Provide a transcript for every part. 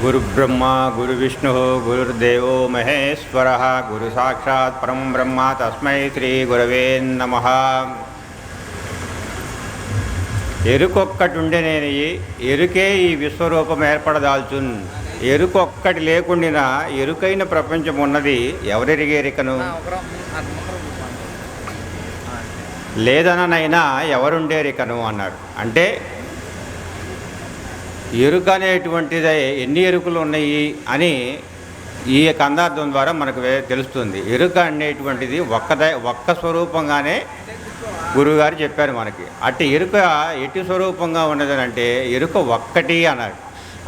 గురుబ్రహ్మ గురువిష్ణు గురుర్దేవో మహేశ్వర. గురు సాక్షాత్ పరం బ్రహ్మ తస్మై శ్రీ గురవే నమ. ఎరుకొక్కటుండెనేని ఎరుకే ఈ విశ్వరూపం ఏర్పడదాల్చున్. ఎరుకొక్కటి లేకుండినా ఎరుకైన ప్రపంచం ఉన్నది ఎవరెరిగేరికను? లేదననైనా ఎవరుండేరికను అన్నాడు అంటే ఎరుక అనేటువంటిది ఎన్ని ఎరుకులు ఉన్నాయి అని ఈ కందార్థం ద్వారా మనకు తెలుస్తుంది. ఎరుక అనేటువంటిది ఒక్కదే ఒక్క స్వరూపంగానే గురువుగారు చెప్పారు మనకి. అట్టి ఎరుక ఎట్టి స్వరూపంగా ఉన్నది అంటే ఎరుక ఒక్కటి అన్నాడు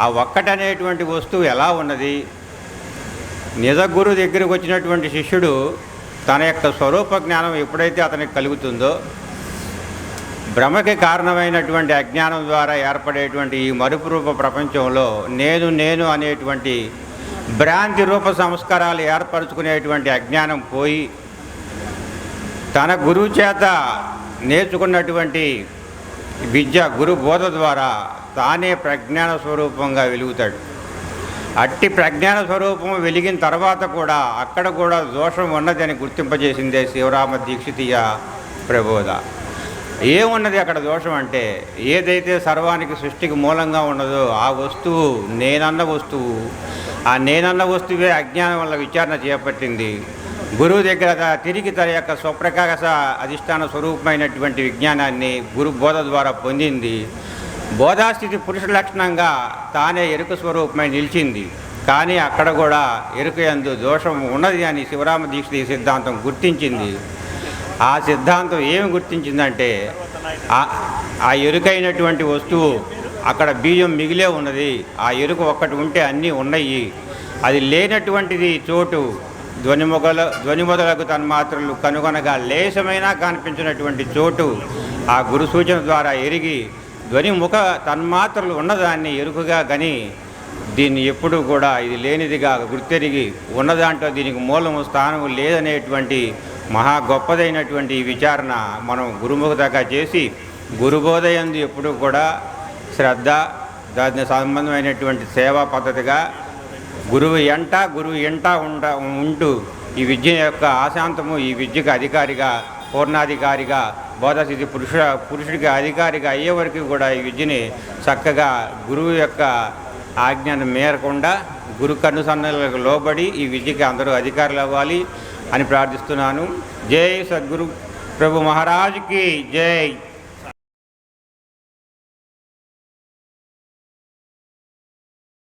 ఆ ఒక్కటి అనేటువంటి వస్తువు ఎలా ఉన్నది? నిజ గురు దగ్గరికి వచ్చినటువంటి శిష్యుడు తన యొక్క స్వరూప జ్ఞానం ఎప్పుడైతే అతనికి కలుగుతుందో భ్రమకి కారణమైనటువంటి అజ్ఞానం ద్వారా ఏర్పడేటువంటి ఈ మరుపు రూప ప్రపంచంలో నేను నేను అనేటువంటి భ్రాంతి రూప సంస్కారాలు ఏర్పరచుకునేటువంటి అజ్ఞానం పోయి తన గురువు చేత నేర్చుకున్నటువంటి విద్య గురు బోధ ద్వారా తానే ప్రజ్ఞాన స్వరూపంగా వెలుగుతాడు. అట్టి ప్రజ్ఞాన స్వరూపం వెలిగిన తర్వాత కూడా అక్కడ కూడా దోషం ఉన్నదని గుర్తింపజేసిందే శివరామ దీక్షితీయ ప్రబోధ. ఏమున్నది అక్కడ దోషం అంటే ఏదైతే సర్వానికి సృష్టికి మూలంగా ఉన్నదో ఆ వస్తువు నేనన్న వస్తువు. ఆ నేనన్న వస్తువే అజ్ఞానం వల్ల విచారణ చేపట్టింది. గురువు దగ్గర తిరిగి తన యొక్క స్వప్రకాశ అధిష్టాన స్వరూపమైనటువంటి విజ్ఞానాన్ని గురు బోధ ద్వారా పొందింది. బోధాస్థితి పురుష లక్షణంగా తానే ఎరుక స్వరూపమై నిలిచింది. కానీ అక్కడ కూడా ఎరుక యందు దోషం ఉన్నది అని శివరామ దీక్ష సిద్ధాంతం గుర్తించింది. ఆ సిద్ధాంతం ఏమి గుర్తించిందంటే ఆ- ఎరుకైనటువంటి వస్తువు అక్కడ బియ్యం మిగిలే ఉన్నది. ఆ ఎరుక ఒక్కటి ఉంటే అన్నీ ఉన్నాయి. అది లేనటువంటిది చోటు ధ్వని మొగల ధ్వని మొదలకు తన్మాత్రలు కనుగొనగా లేశమైనా కనిపించినటువంటి చోటు ఆ గురు సూచన ద్వారా ఎరిగి ధ్వని ముఖ తన్మాత్రలు ఉన్నదాన్ని ఎరుకుగా గని దీన్ని ఎప్పుడూ కూడా ఇది లేనిదిగా గుర్తెరిగి ఉన్నదాంట్లో దీనికి మూలము స్థానము లేదనేటువంటి మహా గొప్పదైనటువంటి ఈ విచారణ మనం గురుముఖ దాకా చేసి గురుబోధయందు ఎప్పుడూ కూడా శ్రద్ధ దాని సంబంధమైనటువంటి సేవా పద్ధతిగా గురువు ఎంట గురువు ఎంట ఉండ ఉంటూ ఈ విద్య యొక్క ఆశాంతము ఈ విద్యకు అధికారిగా పూర్ణాధికారిగా బోధస్థితి పురుష పురుషుడికి అధికారిగా అయ్యే వరకు కూడా ఈ విద్యని చక్కగా గురువు యొక్క ఆజ్ఞను మేరకుండా గురు కన్నుసన్నలకు లోబడి ఈ విద్యకి అందరూ అధికారులు అవ్వాలి. అని ప్రార్థిస్తున్నాను. జై సద్గురు ప్రభు మహారాజుకి జై.